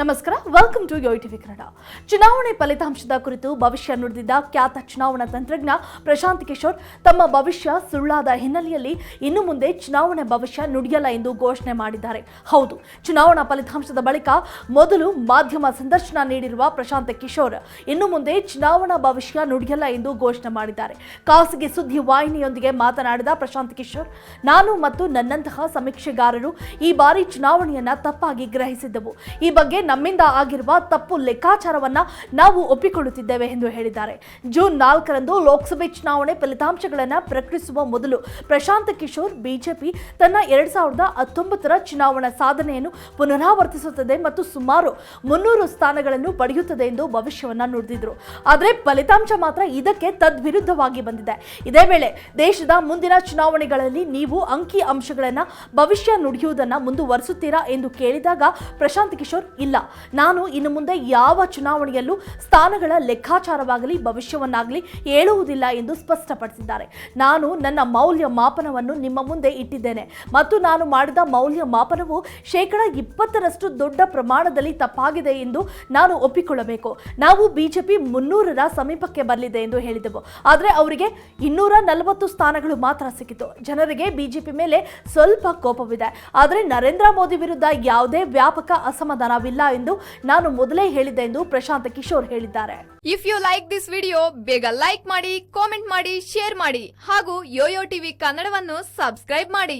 ನಮಸ್ಕಾರ welcome to Yo TV Kannada ಚುನಾವಣೆ ಫಲಿತಾಂಶದ ಕುರಿತು ಭವಿಷ್ಯ ನುಡಿದಿದ್ದ ಖ್ಯಾತ ಚುನಾವಣಾ ತಂತ್ರಜ್ಞ ಪ್ರಶಾಂತ್ ಕಿಶೋರ್ ತಮ್ಮ ಭವಿಷ್ಯ ಸುಳ್ಳಾದ ಹಿನ್ನೆಲೆಯಲ್ಲಿ ಇನ್ನು ಮುಂದೆ ಚುನಾವಣೆ ಭವಿಷ್ಯ ನುಡಿಯಲ್ಲ ಎಂದು ಘೋಷಣೆ ಮಾಡಿದ್ದಾರೆ. ಹೌದು, ಚುನಾವಣಾ ಫಲಿತಾಂಶದ ಬಳಿಕ ಮೊದಲು ಮಾಧ್ಯಮ ಸಂದರ್ಶನ ನೀಡಿರುವ ಪ್ರಶಾಂತ್ ಕಿಶೋರ್ ಇನ್ನು ಮುಂದೆ ಚುನಾವಣಾ ಭವಿಷ್ಯ ನುಡಿಯಲ್ಲ ಎಂದು ಘೋಷಣೆ ಮಾಡಿದ್ದಾರೆ. ಖಾಸಗಿ ಸುದ್ದಿ ವಾಹಿನಿಯೊಂದಿಗೆ ಮಾತನಾಡಿದ ಪ್ರಶಾಂತ್ ಕಿಶೋರ್, ನಾನು ಮತ್ತು ನನ್ನಂತಹ ಸಮೀಕ್ಷೆಗಾರರು ಈ ಬಾರಿ ಚುನಾವಣೆಯನ್ನ ತಪ್ಪಾಗಿ ಗ್ರಹಿಸಿದ್ದೆವು. ಈ ಬಗ್ಗೆ ನಮ್ಮಿಂದ ಆಗಿರುವ ತಪ್ಪು ಲೆಕ್ಕಾಚಾರವನ್ನ ನಾವು ಒಪ್ಪಿಕೊಳ್ಳುತ್ತಿದ್ದೇವೆ ಎಂದು ಹೇಳಿದ್ದಾರೆ. ಜೂನ್ ನಾಲ್ಕರಂದು ಲೋಕಸಭೆ ಚುನಾವಣೆ ಫಲಿತಾಂಶಗಳನ್ನು ಪ್ರಕಟಿಸುವ ಮೊದಲು ಪ್ರಶಾಂತ್ ಕಿಶೋರ್ ಬಿಜೆಪಿ ತನ್ನ ಎರಡ್ ಸಾವಿರದ ಹತ್ತೊಂಬತ್ತರ ಚುನಾವಣಾ ಸಾಧನೆಯನ್ನು ಪುನರಾವರ್ತಿಸುತ್ತದೆ ಮತ್ತು ಸುಮಾರು ಮುನ್ನೂರು ಸ್ಥಾನಗಳನ್ನು ಪಡೆಯುತ್ತದೆ ಎಂದು ಭವಿಷ್ಯವನ್ನ ನುಡಿದಿದ್ರು. ಆದರೆ ಫಲಿತಾಂಶ ಮಾತ್ರ ಇದಕ್ಕೆ ತದ್ವಿರುದ್ಧವಾಗಿ ಬಂದಿದೆ. ಇದೇ ವೇಳೆ ದೇಶದ ಮುಂದಿನ ಚುನಾವಣೆಗಳಲ್ಲಿ ನೀವು ಅಂಕಿ ಅಂಶಗಳನ್ನು ಭವಿಷ್ಯ ನುಡಿಯುವುದನ್ನ ಮುಂದುವರಿಸುತ್ತೀರಾ ಎಂದು ಕೇಳಿದಾಗ ಪ್ರಶಾಂತ್ ಕಿಶೋರ್ ಇಲ್ಲ. ನಾನು ಇನ್ನು ಮುಂದೆ ಯಾವ ಚುನಾವಣೆಯಲ್ಲೂ ಸ್ಥಾನಗಳ ಲೆಕ್ಕಾಚಾರವಾಗಲಿ, ಭವಿಷ್ಯವನ್ನಾಗಲಿ ಹೇಳುವುದಿಲ್ಲ ಎಂದು ಸ್ಪಷ್ಟಪಡಿಸಿದ್ದಾರೆ. ನಾನು ನನ್ನ ಮೌಲ್ಯ ಮಾಪನವನ್ನು ನಿಮ್ಮ ಮುಂದೆ ಇಟ್ಟಿದ್ದೇನೆ. ಮತ್ತು ನಾನು ಮಾಡಿದ ಮೌಲ್ಯ ಮಾಪನವು ಶೇಕಡ ಇಪ್ಪತ್ತರಷ್ಟು ದೊಡ್ಡ ಪ್ರಮಾಣದಲ್ಲಿ ತಪ್ಪಾಗಿದೆ ಎಂದು ನಾನು ಒಪ್ಪಿಕೊಳ್ಳಬೇಕು. ನಾವು ಬಿಜೆಪಿ ಮುನ್ನೂರರ ಸಮೀಪಕ್ಕೆ ಬರಲಿದೆ ಎಂದು ಹೇಳಿದೆವು. ಆದರೆ ಅವರಿಗೆ ಇನ್ನೂರ ನಲವತ್ತು ಸ್ಥಾನಗಳು ಮಾತ್ರ ಸಿಕ್ಕಿತು. ಜನರಿಗೆ ಬಿಜೆಪಿ ಮೇಲೆ ಸ್ವಲ್ಪ ಕೋಪವಿದೆ. ಆದರೆ ನರೇಂದ್ರ ಮೋದಿ ವಿರುದ್ಧ ಯಾವುದೇ ವ್ಯಾಪಕ ಅಸಮಾಧಾನವಿಲ್ಲ ಎಂದು ನಾನು ಮೊದಲೇ ಹೇಳಿದ್ದೆ ಎಂದು ಪ್ರಶಾಂತ್ ಕಿಶೋರ್ ಹೇಳಿದ್ದಾರೆ. If you like this video ಬೇಗ ಲೈಕ್ ಮಾಡಿ ಕಾಮೆಂಟ್ ಮಾಡಿ ಶೇರ್ ಮಾಡಿ ಹಾಗೂ ಯೋಯೋ ಟಿವಿ ಕನ್ನಡವನ್ನು ಸಬ್ಸ್ಕ್ರೈಬ್ ಮಾಡಿ.